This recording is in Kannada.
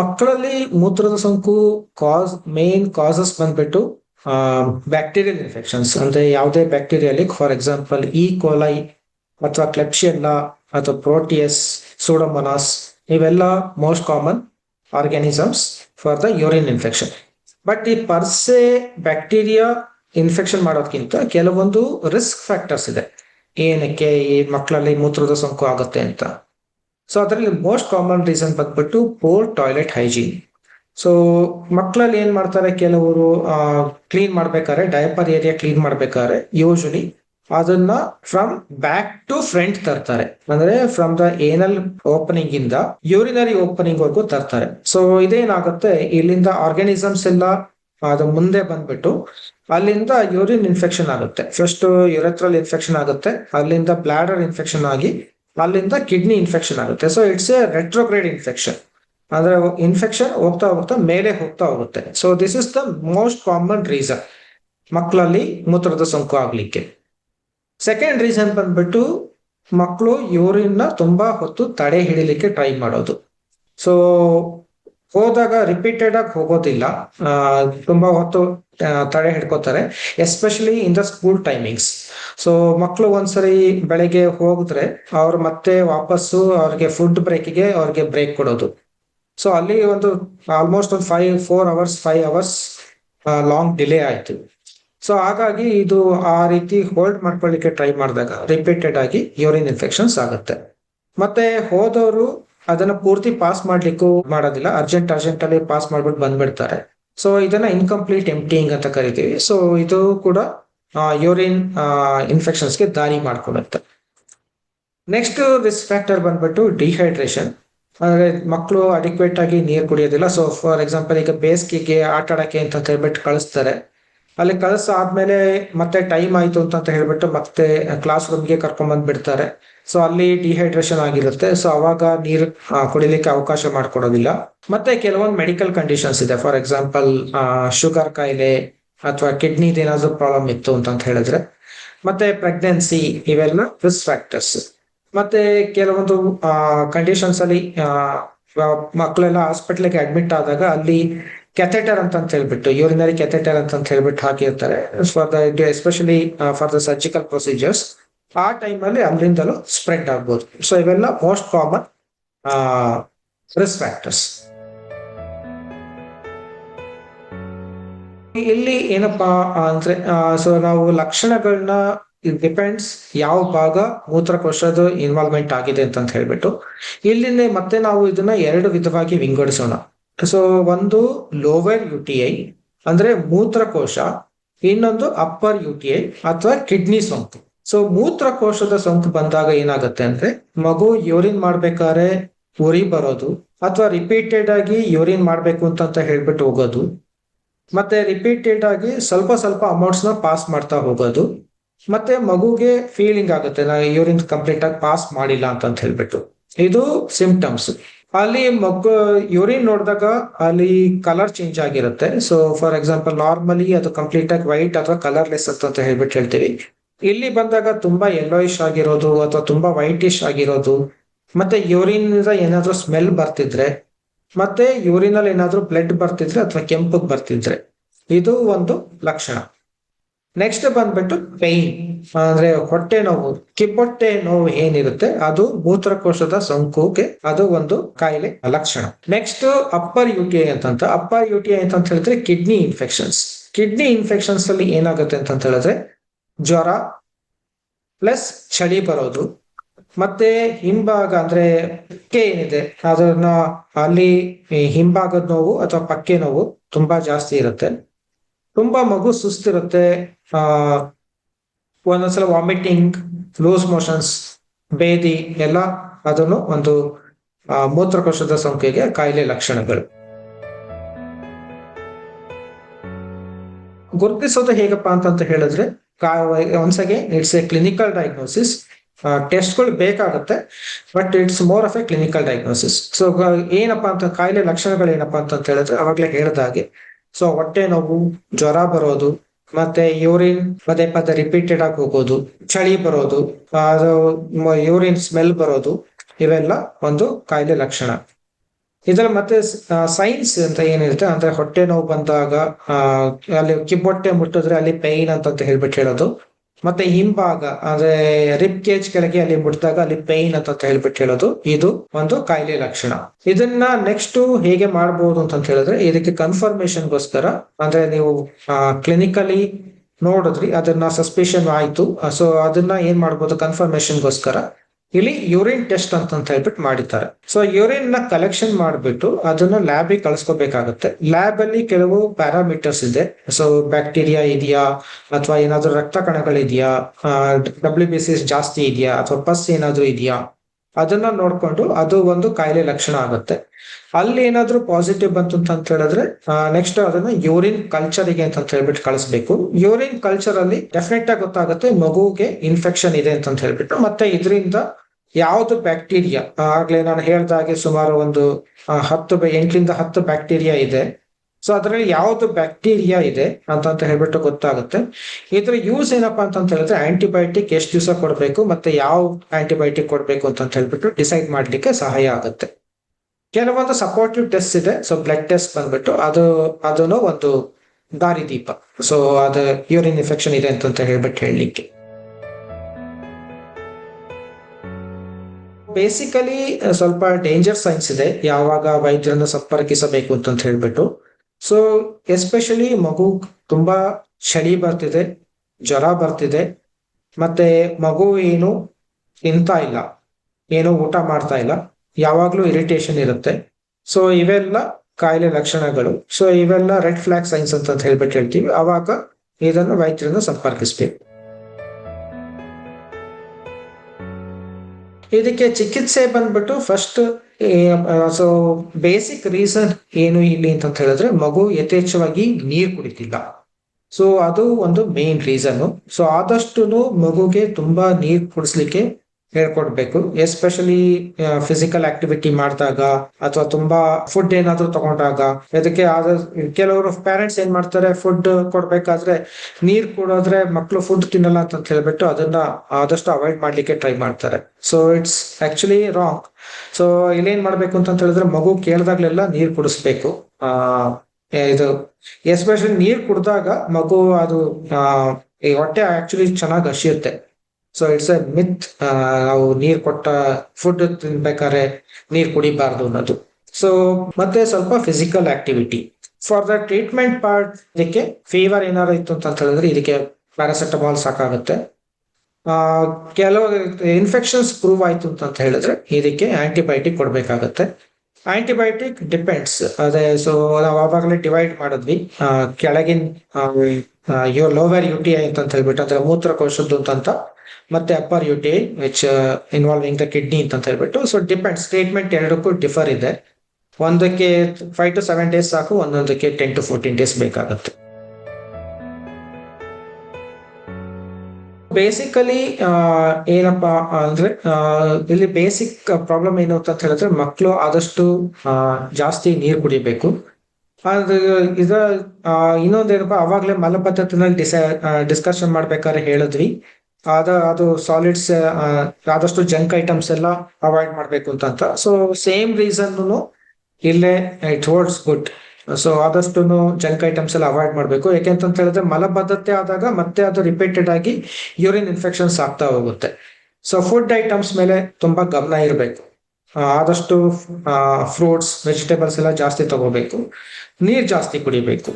ಮಕ್ಕಳಲ್ಲಿ ಮೂತ್ರದ ಸೋಂಕು ಕಾಸ್ ಮೇನ್ ಕಾಸಸ್ ಬಂದ್ಬಿಟ್ಟು ಬ್ಯಾಕ್ಟೀರಿಯಲ್ ಇನ್ಫೆಕ್ಷನ್ಸ್ ಅಂದ್ರೆ ಯಾವುದೇ ಬ್ಯಾಕ್ಟೀರಿಯಲ್ಲಿ ಫಾರ್ ಎಕ್ಸಾಂಪಲ್ ಈ ಕೋಲೈ ಅಥವಾ ಕ್ಲೆಪ್ಶಿಯಲ್ಲ ಅಥವಾ ಪ್ರೋಟಿಯಸ್ ಸೂಡೋಮೊನಾಸ್ ಇವೆಲ್ಲ most common organisms for the urine infection but ಈ ಪರ್ಸೆ ಬ್ಯಾಕ್ಟೀರಿಯಾ ಇನ್ಫೆಕ್ಷನ್ ಮಾಡೋದಕ್ಕಿಂತ ಕೆಲವೊಂದು ರಿಸ್ಕ್ ಫ್ಯಾಕ್ಟರ್ಸ್ ಇದೆ. ಏನಕ್ಕೆ ಈ ಮಕ್ಕಳಲ್ಲಿ ಮೂತ್ರದ ಸೋಂಕು ಆಗುತ್ತೆ ಅಂತ. ಸೊ ಅದರಲ್ಲಿ ಮೋಸ್ಟ್ ಕಾಮನ್ ರೀಸನ್ ಬಂದ್ಬಿಟ್ಟು ಪೋರ್ ಟಾಯ್ಲೆಟ್ ಹೈಜೀನ್ ಸೊ ಮಕ್ಕಳಲ್ಲಿ ಏನ್ ಮಾಡ್ತಾರೆ ಕೆಲವರು ಕ್ಲೀನ್ ಮಾಡ್ಬೇಕಾದ್ರೆ ಡಯಪರ್ ಏರಿಯಾ ಕ್ಲೀನ್ ಮಾಡ್ಬೇಕಾದ್ರೆ ಯೂಶಲಿ ಅದನ್ನ ಫ್ರಮ್ ಬ್ಯಾಕ್ ಟು ಫ್ರಂಟ್ ತರ್ತಾರೆ. ಅಂದ್ರೆ ಫ್ರಮ್ ದ ಏನಲ್ ಓಪನಿಂಗ್ ಇಂದ ಯೂರಿನರಿ ಓಪನಿಂಗ್ ವರ್ಗು ತರ್ತಾರೆ. ಸೊ ಇದೇನಾಗುತ್ತೆ? ಇಲ್ಲಿಂದ ಆರ್ಗನಿಸಮ್ಸ್ ಎಲ್ಲ ಅದು ಮುಂದೆ ಬಂದ್ಬಿಟ್ಟು ಅಲ್ಲಿಂದ ಯೂರಿನ್ ಇನ್ಫೆಕ್ಷನ್ ಆಗುತ್ತೆ. ಫಸ್ಟ್ ಯುರೆಥ್ರಲ್ ಇನ್ಫೆಕ್ಷನ್ ಆಗುತ್ತೆ. ಅಲ್ಲಿಂದ ಬ್ಲಾಡರ್ ಇನ್ಫೆಕ್ಷನ್ ಆಗಿ ಅಲ್ಲಿಂದ ಕಿಡ್ನಿ ಇನ್ಫೆಕ್ಷನ್ ಆಗುತ್ತೆ. So it's a retrograde infection ಅಂದ್ರೆ ಇನ್ಫೆಕ್ಷನ್ ಹೋಗ್ತಾ ಹೋಗ್ತಾ ಮೇಲೆ ಹೋಗ್ತಾ ಹೋಗುತ್ತೆ. So this is the most common reason ಮಕ್ಕಳಲ್ಲಿ ಮೂತ್ರದ ಸೋಂಕು ಆಗ್ಲಿಕ್ಕೆ. ಸೆಕೆಂಡ್ ರೀಸನ್ ಬಂದ್ಬಿಟ್ಟು ಮಕ್ಕಳು ಯೂರಿನ್ನ ತುಂಬಾ ಹೊತ್ತು ತಡೆ ಹಿಡಿಲಿಕ್ಕೆ ಟ್ರೈ ಮಾಡೋದು. ಸೊ ಹೋದಾಗ ರಿಪೀಟೆಡ್ ಆಗಿ ಹೋಗೋದಿಲ್ಲ. ತುಂಬಾ ಹೊತ್ತು ತಡೆ ಹಿಡ್ಕೋತಾರೆ. Especially in the school timings so ಮಕ್ಕಳು ಒಂದ್ಸರಿ ಬೆಳಗ್ಗೆ ಹೋಗಿದ್ರೆ ಅವ್ರು ಮತ್ತೆ ವಾಪಸ್ಸು ಅವ್ರಿಗೆ ಫುಡ್ ಬ್ರೇಕಿಗೆ ಅವ್ರಿಗೆ ಬ್ರೇಕ್ ಕೊಡೋದು. ಸೊ ಅಲ್ಲಿ ಒಂದು ಆಲ್ಮೋಸ್ಟ್ ಒಂದು five four hours five hours long delay ಆಯ್ತು. ಸೊ ಹಾಗಾಗಿ ಇದು ಆ ರೀತಿ ಹೋಲ್ಡ್ ಮಾಡ್ಕೊಳ್ಳಿಕ್ಕೆ ಟ್ರೈ ಮಾಡಿದಾಗ ರಿಪೀಟೆಡ್ ಆಗಿ ಯೂರಿನ್ ಇನ್ಫೆಕ್ಷನ್ಸ್ ಆಗುತ್ತೆ. ಮತ್ತೆ ಹೋದವರು ಅದನ್ನ ಪೂರ್ತಿ ಪಾಸ್ ಮಾಡ್ಲಿಕ್ಕೂ ಮಾಡೋದಿಲ್ಲ. ಅರ್ಜೆಂಟ್ ಅರ್ಜೆಂಟ್ ಅಲ್ಲಿ ಪಾಸ್ ಮಾಡ್ಬಿಟ್ಟು ಬಂದ್ಬಿಡ್ತಾರೆ. ಸೊ ಇದನ್ನ ಇನ್ಕಂಪ್ಲೀಟ್ ಎಂಪ್ಟಿಂಗ್ ಅಂತ ಕರಿತೀವಿ. ಸೊ ಇದು ಕೂಡ ಯೂರಿನ್ ಇನ್ಫೆಕ್ಷನ್ಸ್ಗೆ ದಾರಿ ಮಾಡ್ಕೊಡುತ್ತೆ. ನೆಕ್ಸ್ಟ್ ರಿಸ್ಕ್ ಫ್ಯಾಕ್ಟರ್ ಬಂದ್ಬಿಟ್ಟು ಡಿಹೈಡ್ರೇಷನ್ ಅಂದ್ರೆ ಮಕ್ಕಳು ಅಡಿಕ್ವೇಟ್ ಆಗಿ ನೀರು ಕುಡಿಯೋದಿಲ್ಲ. ಸೊ ಫಾರ್ ಎಕ್ಸಾಂಪಲ್ ಈಗ ಬೇಸಿಗೆಗೆ ಆಟ ಆಡಕ್ಕೆ ಅಂತ ಹೇಳ್ಬಿಟ್ಟು ಕಳಿಸ್ತಾರೆ. ಅಲ್ಲಿ ಕಳ್ಸ ಆದ್ಮೇಲೆ ಮತ್ತೆ ಟೈಮ್ ಆಯ್ತು ಅಂತ ಹೇಳ್ಬಿಟ್ಟು ಮತ್ತೆ ಕ್ಲಾಸ್ ರೂಮ್ಗೆ ಕರ್ಕೊಂಡ್ ಬಂದ್ಬಿಡ್ತಾರೆ ಸೊ ಅಲ್ಲಿ ಡಿಹೈಡ್ರೇಷನ್ ಆಗಿರುತ್ತೆ. ಸೊ ಅವಾಗ ನೀರು ಕುಡಿಲಿಕ್ಕೆ ಅವಕಾಶ ಮಾಡಿಕೊಡೋದಿಲ್ಲ. ಮತ್ತೆ ಕೆಲವೊಂದು ಮೆಡಿಕಲ್ ಕಂಡೀಷನ್ಸ್ ಇದೆ. ಫಾರ್ ಎಕ್ಸಾಂಪಲ್ ಶುಗರ್ ಕಾಯಿಲೆ ಅಥವಾ ಕಿಡ್ನಿ ಏನಾದ್ರೂ ಪ್ರಾಬ್ಲಮ್ ಇತ್ತು ಅಂತ ಹೇಳಿದ್ರೆ, ಮತ್ತೆ ಪ್ರೆಗ್ನೆನ್ಸಿ ಇವೆಲ್ಲ ರಿಸ್ಕ್ ಫ್ಯಾಕ್ಟರ್ಸ್ ಮತ್ತೆ ಕೆಲವೊಂದು ಕಂಡೀಷನ್ಸ್ ಅಲ್ಲಿ ಮಕ್ಕಳೆಲ್ಲ ಹಾಸ್ಪಿಟ್ಲಿಗೆ ಅಡ್ಮಿಟ್ ಆದಾಗ ಅಲ್ಲಿ ಕೆಥೆಟರ್ ಅಂತ ಅಂತ ಹೇಳ್ಬಿಟ್ಟು ಯೂರಿನರಿ ಕೆಥೆಟರ್ ಅಂತ ಅಂತ ಹೇಳ್ಬಿಟ್ಟು ಹಾಕಿರ್ತಾರೆ. For the especially for the surgical procedures ಆ ಟೈಮ್ ಅಲ್ಲಿ ಅಲ್ಲಿಂದಲೂ ಸ್ಪ್ರೆಡ್ ಆಗ್ಬೋದು. ಸೊ ಇವೆಲ್ಲ ಮೋಸ್ಟ್ ಕಾಮನ್ ರಿಸ್ಕ್ ಫ್ಯಾಕ್ಟರ್ಸ್ ಇಲ್ಲಿ ಏನಪ್ಪಾ ಅಂದ್ರೆ ಸೊ ನಾವು ಲಕ್ಷಣಗಳನ್ನ ಇಟ್ ಡಿಪೆಂಡ್ಸ್ ಯಾವ ಭಾಗ ಮೂತ್ರಕೋಶದ ಇನ್ವಾಲ್ವ್ಮೆಂಟ್ ಆಗಿದೆ ಅಂತ ಹೇಳ್ಬಿಟ್ಟು. ಇಲ್ಲಿಂದ ಮತ್ತೆ ನಾವು ಇದನ್ನ ಎರಡು ವಿಧವಾಗಿ ವಿಂಗಡಿಸೋಣ. ಸೊ ಒಂದು ಲೋವರ್ ಯು ಟಿ ಐ ಅಂದ್ರೆ ಮೂತ್ರಕೋಶ, ಇನ್ನೊಂದು ಅಪ್ಪರ್ ಯು ಟಿ ಐ ಅಥವಾ ಕಿಡ್ನಿ ಸೋಂಕು. ಸೊ ಮೂತ್ರಕೋಶದ ಸೋಂಕು ಬಂದಾಗ ಏನಾಗುತ್ತೆ ಅಂದ್ರೆ, ಮಗು ಯೂರಿನ್ ಮಾಡ್ಬೇಕಾದ್ರೆ ಉರಿ ಬರೋದು, ಅಥವಾ ರಿಪೀಟೆಡ್ ಆಗಿ ಯೂರಿನ್ ಮಾಡ್ಬೇಕು ಅಂತ ಹೇಳ್ಬಿಟ್ಟು ಹೋಗೋದು, ಮತ್ತೆ ರಿಪೀಟೆಡ್ ಆಗಿ ಸ್ವಲ್ಪ ಸ್ವಲ್ಪ ಅಮೌಂಟ್ಸ್ನ ಪಾಸ್ ಮಾಡ್ತಾ ಹೋಗೋದು, ಮತ್ತೆ ಮಗುಗೆ ಫೀಲಿಂಗ್ ಆಗುತ್ತೆ, ನಾ ಯೂರಿನ್ ಕಂಪ್ಲೀಟ್ ಆಗಿ ಪಾಸ್ ಮಾಡಿಲ್ಲ ಅಂತ ಹೇಳ್ಬಿಟ್ಟು. ಇದು ಸಿಂಪ್ಟಮ್ಸ್ ಅಲ್ಲಿ ಮಗು, ಯೂರಿನ್ ನೋಡಿದಾಗ ಅಲ್ಲಿ ಕಲರ್ ಚೇಂಜ್ ಆಗಿರುತ್ತೆ. ಸೊ ಫಾರ್ ಎಕ್ಸಾಂಪಲ್ ನಾರ್ಮಲಿ ಅದು ಕಂಪ್ಲೀಟ್ ಆಗಿ ವೈಟ್ ಅಥವಾ ಕಲರ್ಲೆಸ್ ಅಂತ ಹೇಳ್ಬಿಟ್ಟು ಹೇಳ್ತೀವಿ. ಇಲ್ಲಿ ಬಂದಾಗ ತುಂಬಾ ಯೆಲ್ಲೋಯಿಶ್ ಆಗಿರೋದು ಅಥವಾ ತುಂಬಾ ವೈಟಿಶ್ ಆಗಿರೋದು, ಮತ್ತೆ ಯೂರಿನ್ ಏನಾದ್ರೂ ಸ್ಮೆಲ್ ಬರ್ತಿದ್ರೆ, ಮತ್ತೆ ಯೂರಿನ್ ಅಲ್ಲಿ ಏನಾದ್ರೂ ಬ್ಲಡ್ ಬರ್ತಿದ್ರೆ ಅಥವಾ ಕೆಂಪಗ್ ಬರ್ತಿದ್ರೆ, ಇದು ಒಂದು ಲಕ್ಷಣ. ನೆಕ್ಸ್ಟ್ ಬಂದ್ಬಿಟ್ಟು ಪೈನ್ ಅಂದ್ರೆ ಹೊಟ್ಟೆ ನೋವು, ಕಿಬ್ಬೊಟ್ಟೆ ನೋವು ಏನಿರುತ್ತೆ, ಅದು ಮೂತ್ರಕೋಶದ ಸೋಂಕುಗೆ ಅದು ಒಂದು ಕಾಯಿಲೆ ಲಕ್ಷಣ. Next upper U T I ಅಂತಂತ ಅಪ್ಪರ್ ಯು ಟಿ ಐ ಅಂತ ಹೇಳಿದ್ರೆ ಕಿಡ್ನಿ ಇನ್ಫೆಕ್ಷನ್ಸ್ ಕಿಡ್ನಿ ಇನ್ಫೆಕ್ಷನ್ಸ್ ಅಲ್ಲಿ ಏನಾಗುತ್ತೆ ಅಂತ ಹೇಳಿದ್ರೆ ಜ್ವರ ಪ್ಲಸ್ ಚಳಿ ಬರೋದು. ಮತ್ತೆ ಹಿಂಭಾಗ ಅಂದ್ರೆ ಪಕ್ಕೆ ಏನಿದೆ? ಅದನ್ನ ಅಲ್ಲಿ ಹಿಂಭಾಗದ ನೋವು ಅಥವಾ ಪಕ್ಕೆ ನೋವು ತುಂಬಾ ಜಾಸ್ತಿ ಇರುತ್ತೆ. ತುಂಬಾ ಮಗು ಸುಸ್ತಿರುತ್ತೆ. ಆ, ಒಂದೊಂದ್ಸಲ ವಾಮಿಟಿಂಗ್ ಲೂಸ್ ಮೋಷನ್ಸ್ ಬೇದಿ ಎಲ್ಲ ಅದನ್ನು ಒಂದು ಮೂತ್ರಕೋಶದ ಸಂಖ್ಯೆಗೆ ಕಾಯಿಲೆ ಲಕ್ಷಣಗಳು. ಗುರುತಿಸೋದು ಹೇಗಪ್ಪ ಅಂತ ಹೇಳಿದ್ರೆ once again it's a clinical diagnosis ಟೆಸ್ಟ್ಗಳು ಬೇಕಾಗುತ್ತೆ but it's more of a clinical diagnosis so ಏನಪ್ಪಾ ಅಂತ, ಕಾಯಿಲೆ ಲಕ್ಷಣಗಳು ಏನಪ್ಪಾ ಅಂತ ಹೇಳಿದ್ರೆ ಅವಾಗಲೇ ಹೇಳಿದ ಹಾಗೆ. ಸೊ ಹೊಟ್ಟೆ ನೋವು, ಜ್ವರ ಬರೋದು, ಮತ್ತೆ ಯೂರಿನ್ ಪದೇ ಪದೇ ರಿಪೀಟೆಡ್ ಆಗಿ ಹೋಗೋದು, ಚಳಿ ಬರೋದು ಯೂರಿನ್ ಸ್ಮೆಲ್ ಬರೋದು, ಇವೆಲ್ಲ ಒಂದು ಕಾಯಿಲೆ ಲಕ್ಷಣ. ಇದರ ಮತ್ತೆ ಸೈನ್ಸ್ ಅಂತ ಏನಿರುತ್ತೆ, ಅಂದ್ರೆ ಹೊಟ್ಟೆ ನೋವು ಬಂದಾಗ ಅಲ್ಲಿ ಕಿಬ್ಬೊಟ್ಟೆ ಮುಟ್ಟಿದ್ರೆ ಅಲ್ಲಿ ಪೈನ್ ಅಂತ ಹೇಳ್ಬಿಟ್ಟು ಹೇಳೋದು. ಮತ್ತೆ ಹಿಂಭಾಗ, ಅಂದ್ರೆ ರಿಪ್ ಕೇಜ್ ಕೆಳಗೆ ಅಲ್ಲಿ ಮುಟ್ಟಿದಾಗ ಅಲ್ಲಿ ಪೈನ್ ಅಂತ ಹೇಳ್ಬಿಟ್ಟು ಹೇಳೋದು. ಇದು ಒಂದು ಕಾಯಿಲೆ ಲಕ್ಷಣ. ಇದನ್ನ ನೆಕ್ಸ್ಟ್ ಹೇಗೆ ಮಾಡಬಹುದು ಅಂತ ಹೇಳಿದ್ರೆ, ಇದಕ್ಕೆ ಕನ್ಫರ್ಮೇಶನ್ಗೋಸ್ಕರ ಅಂದ್ರೆ ನೀವು ಕ್ಲಿನಿಕಲಿ ನೋಡಿದ್ರಿ, ಅದನ್ನ ಸಸ್ಪೆಷನ್ ಆಯ್ತು. ಸೊ ಅದನ್ನ ಏನ್ ಮಾಡ್ಬೋದು ಕನ್ಫರ್ಮೇಶನ್ಗೋಸ್ಕರ ಇಲ್ಲಿ ಯೂರಿನ್ ಟೆಸ್ಟ್ ಅಂತ ಹೇಳ್ಬಿಟ್ಟು ಮಾಡಿದ್ದಾರೆ. ಸೊ ಯೂರಿನ್ನ ಕಲೆಕ್ಷನ್ ಮಾಡಿಬಿಟ್ಟು ಅದನ್ನ ಲ್ಯಾಬಿಗೆ ಕಳಿಸ್ಕೋಬೇಕಾಗುತ್ತೆ. ಲ್ಯಾಬ್ ಅಲ್ಲಿ ಕೆಲವು ಪ್ಯಾರಾಮೀಟರ್ಸ್ ಇದೆ. ಸೊ ಬ್ಯಾಕ್ಟೀರಿಯಾ ಇದೆಯಾ? ಅಥವಾ ಏನಾದ್ರೂ ರಕ್ತ ಕಣಗಳಿದೆಯಾ? ಡಬ್ಲ್ಯೂ ಬಿ ಸಿ ಜಾಸ್ತಿ ಇದೆಯಾ? ಅಥವಾ ಪಸ್ ಏನಾದ್ರೂ ಇದೆಯಾ? ಅದನ್ನ ನೋಡ್ಕೊಂಡು ಅದು ಒಂದು ಕಾಯಿಲೆ ಲಕ್ಷಣ ಆಗುತ್ತೆ. ಅಲ್ಲಿ ಏನಾದ್ರೂ ಪಾಸಿಟಿವ್ ಬಂತು ಅಂತ ಹೇಳಿದ್ರೆ ನೆಕ್ಸ್ಟ್ ಅದನ್ನ ಯೂರಿನ್ ಕಲ್ಚರ್ಗೆ ಅಂತ ಹೇಳ್ಬಿಟ್ಟು ಕಳಿಸ್ಬೇಕು. ಯೂರಿನ್ ಕಲ್ಚರ್ ಅಲ್ಲಿ ಡೆಫಿನೆಟ್ ಆಗಿ ಗೊತ್ತಾಗುತ್ತೆ ಮಗುಗೆ ಇನ್ಫೆಕ್ಷನ್ ಇದೆ ಅಂತ ಹೇಳ್ಬಿಟ್ಟು. ಮತ್ತೆ ಇದರಿಂದ ಯಾವುದು ಬ್ಯಾಕ್ಟೀರಿಯಾ ಆಗ್ಲೇ ನಾನು ಹೇಳ್ದಾಗೆ ಸುಮಾರು ಒಂದು ಹತ್ತು ಎಂಟರಿಂದ ಹತ್ತು ಬ್ಯಾಕ್ಟೀರಿಯಾ ಇದೆ. ಸೊ ಅದರಲ್ಲಿ ಯಾವ್ದು ಬ್ಯಾಕ್ಟೀರಿಯಾ ಇದೆ ಅಂತ ಅಂತ ಹೇಳ್ಬಿಟ್ಟು ಗೊತ್ತಾಗುತ್ತೆ. ಇದರ ಯೂಸ್ ಏನಪ್ಪಾ ಅಂತ ಹೇಳಿದ್ರೆ ಆಂಟಿಬಯೋಟಿಕ್ ಎಷ್ಟು ದಿವಸ ಕೊಡಬೇಕು ಮತ್ತೆ ಯಾವ ಆಂಟಿಬಯೋಟಿಕ್ ಕೊಡಬೇಕು ಅಂತ ಹೇಳ್ಬಿಟ್ಟು ಡಿಸೈಡ್ ಮಾಡ್ಲಿಕ್ಕೆ ಸಹಾಯ ಆಗುತ್ತೆ. ಕೆಲವೊಂದು ಸಪೋರ್ಟಿವ್ ಟೆಸ್ಟ್ ಇದೆ. ಸೊ ಬ್ಲಡ್ ಟೆಸ್ಟ್ ಬಂದ್ಬಿಟ್ಟು ಅದು ಅದನ್ನು ಒಂದು ದಾರಿದೀಪ ಸೊ ಅದು ಯೂರಿನ್ ಇನ್ಫೆಕ್ಷನ್ ಇದೆ ಅಂತ ಹೇಳ್ಬಿಟ್ಟು ಹೇಳಲಿಕ್ಕೆ. ಬೇಸಿಕಲಿ ಸ್ವಲ್ಪ ಡೇಂಜರ್ ಸೈನ್ಸ್ ಇದೆ. ಯಾವಾಗ ವೈದ್ಯರನ್ನು ಸಂಪರ್ಕಿಸಬೇಕು ಅಂತ ಹೇಳ್ಬಿಟ್ಟು. ಸೊ ಎಸ್ಪೆಷಲಿ ಮಗು ತುಂಬಾ ಚಳಿ ಬರ್ತಿದೆ, ಜ್ವರ ಬರ್ತಿದೆ, ಮತ್ತೆ ಮಗು ಏನು ತಿಂತಾ ಇಲ್ಲ, ಏನು ಊಟ ಮಾಡ್ತಾ ಇಲ್ಲ, ಯಾವಾಗ್ಲೂ ಇರಿಟೇಷನ್ ಇರುತ್ತೆ. ಸೊ ಇವೆಲ್ಲ ಕಾಯಿಲೆ ಲಕ್ಷಣಗಳು. ಸೊ ಇವೆಲ್ಲ ರೆಡ್ ಫ್ಲಾಗ್ ಸೈನ್ಸ್ ಅಂತ ಹೇಳ್ಬಿಟ್ಟು ಹೇಳ್ತೀವಿ. ಅವಾಗ ಇದನ್ನು ವೈದ್ಯರನ್ನು ಸಂಪರ್ಕಿಸ್ಬೇಕು. ಇದಕ್ಕೆ ಚಿಕಿತ್ಸೆ ಬಂದ್ಬಿಟ್ಟು ಫಸ್ಟ್ ಸೊ ಬೇಸಿಕ್ ರೀಸನ್ ಏನು ಇಲ್ಲಿ ಅಂತ ಹೇಳಿದ್ರೆ ಮಗು ಯಥೇಚ್ಛವಾಗಿ ನೀರು ಕುಡಿತಿಲ್ಲ. ಸೊ ಅದು ಒಂದು ಮೇನ್ ರೀಸನ್ ಸೊ ಆದಷ್ಟು ಮಗುಗೆ ತುಂಬಾ ನೀರು ಕುಡಿಸ್ಲಿಕ್ಕೆ ಹೇಳ್ಕೊಡ್ಬೇಕು. ಎಸ್ಪೆಷಲಿ ಫಿಸಿಕಲ್ ಆಕ್ಟಿವಿಟಿ ಮಾಡಿದಾಗ ಅಥವಾ ತುಂಬಾ ಫುಡ್ ಏನಾದ್ರೂ ತಗೊಂಡಾಗ ಇದಕ್ಕೆ ಆದ, ಕೆಲವರು ಪೇರೆಂಟ್ಸ್ ಏನ್ ಮಾಡ್ತಾರೆ ಫುಡ್ ಕೊಡ್ಬೇಕಾದ್ರೆ ನೀರ್ ಕೊಡೋದ್ರೆ ಮಕ್ಕಳು ಫುಡ್ ತಿನ್ನಲ್ಲ ಅಂತ ಹೇಳ್ಬಿಟ್ಟು ಅದನ್ನ ಆದಷ್ಟು ಅವಾಯ್ಡ್ ಮಾಡ್ಲಿಕ್ಕೆ ಟ್ರೈ ಮಾಡ್ತಾರೆ. So it's actually wrong so ಇಲ್ಲೇನ್ ಮಾಡ್ಬೇಕು ಅಂತ ಹೇಳಿದ್ರೆ ಮಗು ಕೇಳ್ದಾಗ್ಲೆಲ್ಲ ನೀರ್ ಕುಡಿಸ್ಬೇಕು. ಆ ಇದು ಎಸ್ಪೆಷಲಿ ನೀರ್ ಕುಡ್ದಾಗ ಮಗು ಅದು ಈ ಹೊಟ್ಟೆ ಆಕ್ಚುಲಿ ಚೆನ್ನಾಗಿ ಹಸಿಯುತ್ತೆ. ಸೊ ಇಟ್ಸ್ ಎ ಮಿತ್ ನಾವು ನೀರ್ ಕೊಟ್ಟ ಫುಡ್ ತಿನ್ಬೇಕಾದ್ರೆ ನೀರ್ ಕುಡಿಬಾರ್ದು ಅನ್ನೋದು. ಸೊ ಮತ್ತೆ ಸ್ವಲ್ಪ physical activity for the treatment part ಇದಕ್ಕೆ ಫೀವರ್ ಏನಾದ್ರು ಇತ್ತು ಅಂತ ಹೇಳಿದ್ರೆ ಇದಕ್ಕೆ ಪ್ಯಾರಾಸೆಟಮಾಲ್ ಸಾಕಾಗುತ್ತೆ. ಕೆಲವು ಇನ್ಫೆಕ್ಷನ್ಸ್ ಪ್ರೂವ್ ಆಯ್ತು ಅಂತ ಹೇಳಿದ್ರೆ ಇದಕ್ಕೆ ಆಂಟಿಬಯೋಟಿಕ್ ಕೊಡ್ಬೇಕಾಗತ್ತೆ. ಆಂಟಿಬಯೋಟಿಕ್ ಡಿಪೆಂಡ್ಸ್ ಅದೇ ಸೊ ನಾವು ಆವಾಗಲೇ ಡಿವೈಡ್ ಮಾಡಿದ್ವಿ. ಕೆಳಗಿನ ಲೋವರ್ ಯು ಟಿ ಐ ಅಂತ ಹೇಳ್ಬಿಟ್ಟು, ಅಂದ್ರೆ ಮೂತ್ರಕೋಶದ್ದು ಅಂತ ಮತ್ತೆ upper U T I which involving the kidney ಅಂತ ಹೇಳ್ಬಿಟ್ಟು ಸೊ ಡಿಪೆಂಡ್ಸ್ ಟ್ರೀಟ್ಮೆಂಟ್ ಎರಡಕ್ಕೂ ಡಿಫರ್ ಇದೆ. ಒಂದಕ್ಕೆ ಫೈವ್ ಟು ಸೆವೆನ್ ಡೇಸ್ ಸಾಕು, ಒಂದೊಂದಕ್ಕೆ ಟೆನ್ ಟು ಫೋರ್ಟೀನ್ ಡೇಸ್ ಬೇಕಾಗುತ್ತೆ. ಬೇಸಿಕಲಿ ಏನಪ್ಪಾ ಅಂದ್ರೆ ಇಲ್ಲಿ ಬೇಸಿಕ್ ಪ್ರಾಬ್ಲಮ್ ಏನು ಅಂತ ಹೇಳಿದ್ರೆ ಮಕ್ಕಳು ಆದಷ್ಟು ಜಾಸ್ತಿ ನೀರು ಕುಡಿಬೇಕು. ಅದು, ಇದ ಇನ್ನೊಂದೇನಪ್ಪ, ಅವಾಗಲೇ ಮಲಬದ್ಧತೆನಲ್ಲಿ ಡಿಸೈ ಡಿಸ್ಕಷನ್ ಮಾಡ್ಬೇಕಾದ್ರೆ ಹೇಳಿದ್ವಿ. ಅದ ಅದು ಸಾಲಿಡ್ಸ್ ಆದಷ್ಟು ಜಂಕ್ ಐಟಮ್ಸ್ ಎಲ್ಲ ಅವಾಯ್ಡ್ ಮಾಡಬೇಕು ಅಂತ ಸೊ ಸೇಮ್ ರೀಸನ್ ಇಲ್ಲೇ ಇಟ್ ಹೋಲ್ಡ್ಸ್ ಗುಡ್ ಸೊ ಆದಷ್ಟು ಜಂಕ್ ಐಟಮ್ಸ್ ಎಲ್ಲ ಅವಾಯ್ಡ್ ಮಾಡಬೇಕು. ಯಾಕೆಂತ ಹೇಳಿದ್ರೆ, ಮಲಬದ್ಧತೆ ಆದಾಗ ಮತ್ತೆ ಅದು ರಿಪೀಟೆಡ್ ಆಗಿ ಯೂರಿನ್ ಇನ್ಫೆಕ್ಷನ್ಸ್ ಆಗ್ತಾ ಹೋಗುತ್ತೆ. ಸೊ ಫುಡ್ ಐಟಮ್ಸ್ ಮೇಲೆ ತುಂಬಾ ಗಮನ ಇರಬೇಕು. ಆದಷ್ಟು ಫ್ರೂಟ್ಸ್ ವೆಜಿಟೇಬಲ್ಸ್ ಎಲ್ಲ ಜಾಸ್ತಿ ತಗೋಬೇಕು. ನೀರು ಜಾಸ್ತಿ ಕುಡಿಬೇಕು.